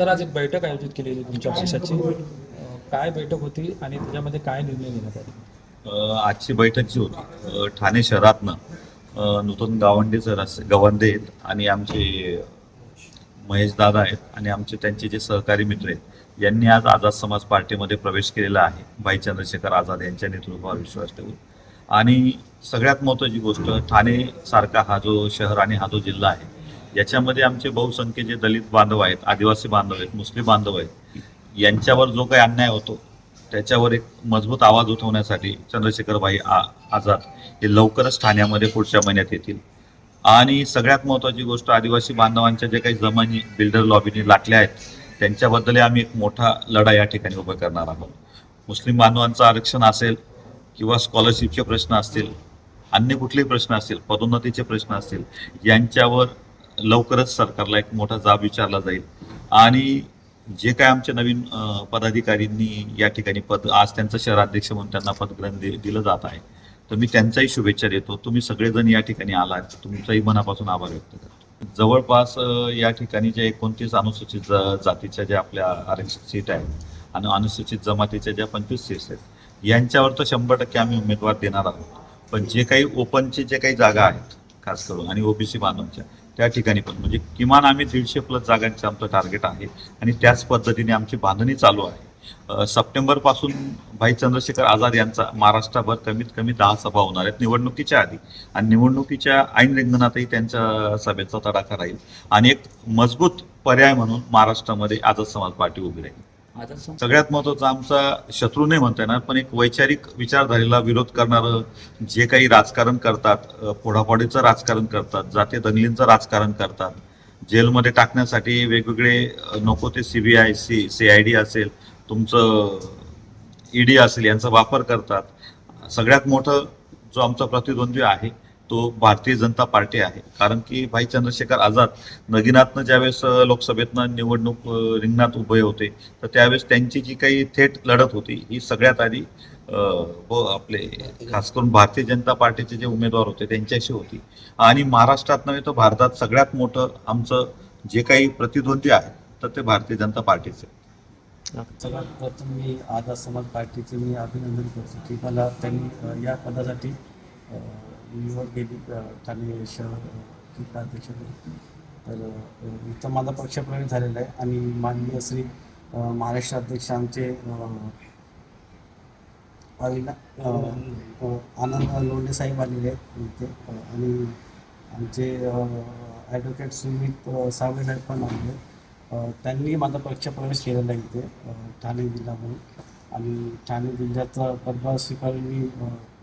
Sir आज एक बैठक आयोजित केली होती तुमच्या पक्षाची काय बैठक होती आणि त्याच्यामध्ये काय निर्णय घेण्यात आले? आजची बैठक जी होती ठाणे शहरातनं नूतन गावंडे रस गवंडे आहेत आणि आमचे महेश दादा आहेत आणि आमचे त्यांचे जे सहकारी मित्र आहेत यांनी आज आझाद समाज पार्टीमध्ये प्रवेश केलेला आहे. भाई चंद्रशेखर आझाद यांच्या नेतृत्वावर विश्वास ठेवून. आणि सगळ्यात महत्त्वाची गोष्ट ठाणे सारखा हा जो शहर आणि हा जो जिल्हा आहे याच्यामध्ये आमचे बहुसंख्य जे दलित बांधव आहेत आदिवासी बांधव आहेत मुस्लिम बांधव आहेत यांच्यावर जो काही अन्याय होतो त्याच्यावर एक मजबूत आवाज उठवण्यासाठी चंद्रशेखरभाई आ आझाद हे लवकरच ठाण्यामध्ये पुढच्या महिन्यात येतील. आणि सगळ्यात महत्त्वाची गोष्ट आदिवासी बांधवांच्या जे काही जमानी बिल्डर लॉबीनी लाटल्या आहेत त्यांच्याबद्दल आम्ही एक मोठा लढा या ठिकाणी उभा करणार आहोत. मुस्लिम बांधवांचं आरक्षण असेल किंवा स्कॉलरशिपचे प्रश्न असतील अन्य कुठलेही प्रश्न असतील पदोन्नतीचे प्रश्न असतील यांच्यावर लवकरच सरकारला एक मोठा जाब विचारला जाईल. आणि जे काय आमच्या नवीन पदाधिकारींनी या ठिकाणी पद आज त्यांचं शहराध्यक्ष म्हणून त्यांना पदग्रहण दि- दिलं जात आहे. तर मी त्यांचाही शुभेच्छा देतो. तुम्ही सगळेजण या ठिकाणी आलात. तुमचाही मनापासून आभार व्यक्त करतो. जवळपास या ठिकाणी ज्या एकोणतीस अनुसूचित ज- जातीच्या ज्या आपल्या आरक्षित सीट आहेत आणि अनुसूचित जमातीच्या ज्या पंचवीस सीट्स आहेत यांच्यावर तर शंभर टक्के आम्ही उमेदवार देणार आहोत. पण जे काही ओपनचे जे काही जागा आहेत खास करून आणि ओबीसी बांधवांच्या त्या ठिकाणी पण. म्हणजे किमान आम्ही दीडशे प्लस जागांचं आमचं टार्गेट आहे. आणि त्याच पद्धतीने आमची बांधणी चालू आहे. सप्टेंबरपासून भाई चंद्रशेखर आझाद यांचा महाराष्ट्रभर कमीत कमी दहा सभा होणार आहेत निवडणुकीच्या आधी. आणि निवडणुकीच्या ऐन रिंगणातही त्यांच्या सभेचा तडाखा राहील. आणि एक मजबूत पर्याय म्हणून महाराष्ट्रामध्ये आझाद समाज पार्टी उभी राहील. सगळ्यात महत्त्वाचा आमचा शत्रू नाही म्हणता येणार पण एक वैचारिक विचारधारेला विरोध करणारं जे काही राजकारण करतात अ, फोडाफोडीचं राजकारण करतात जाती दंगलींचं राजकारण करतात जेलमध्ये टाकण्यासाठी वेगवेगळे नको ते CBI C C I D असेल तुमचं ईडी असेल यांचा वापर करतात. सगळ्यात मोठं जो आमचा प्रतिद्वंद्वी आहे तो भारतीय जनता पार्टी आहे. कारण की भाई चंद्रशेखर आझाद नगिनातनं ज्यावेळेस लोकसभेतनं निवडणूक रिंगणात उभे होते तर त्यावेळेस त्यांची जी काही थेट लढत होती ही सगळ्यात आधी व हो, आपले खास करून भारतीय जनता पार्टीचे जे उमेदवार होते त्यांच्याशी होती. आणि महाराष्ट्रात नव्हे तर भारतात सगळ्यात मोठं आमचं जे काही प्रतिद्वंद्वी आहे तर ते भारतीय जनता पार्टीचे सगळ्यात प्रथम मी आझाद समाज पार्टीचे मी अभिनंदन करतो की मला त्यांनी या पदासाठी निवड केली ठाणे शहर जिल्हा जिल्हाध्यक्ष तर इथं माझा पक्षप्रवेश झालेला आहे आणि माननीय श्री महाराष्ट्र अध्यक्ष आमचे अविना आनंद लोंढे साहेब आलेले आहेत इथे. आणि आमचे ॲडव्होकेट सुमित सावळे साहेब पण आले त्यांनी माझा पक्षप्रवेश केलेला आहे इथे ठाणे जिल्हा म्हणून. आणि ठाणे जिल्ह्याचा पदभार स्वीकारून मी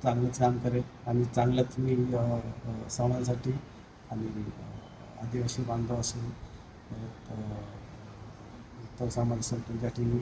चांगलंच काम करेन आणि चांगलंच मी सणांसाठी समाजासाठी आणि आदिवासी बांधव असेल परत, अ, इतर असेल त्यांच्यासाठी मी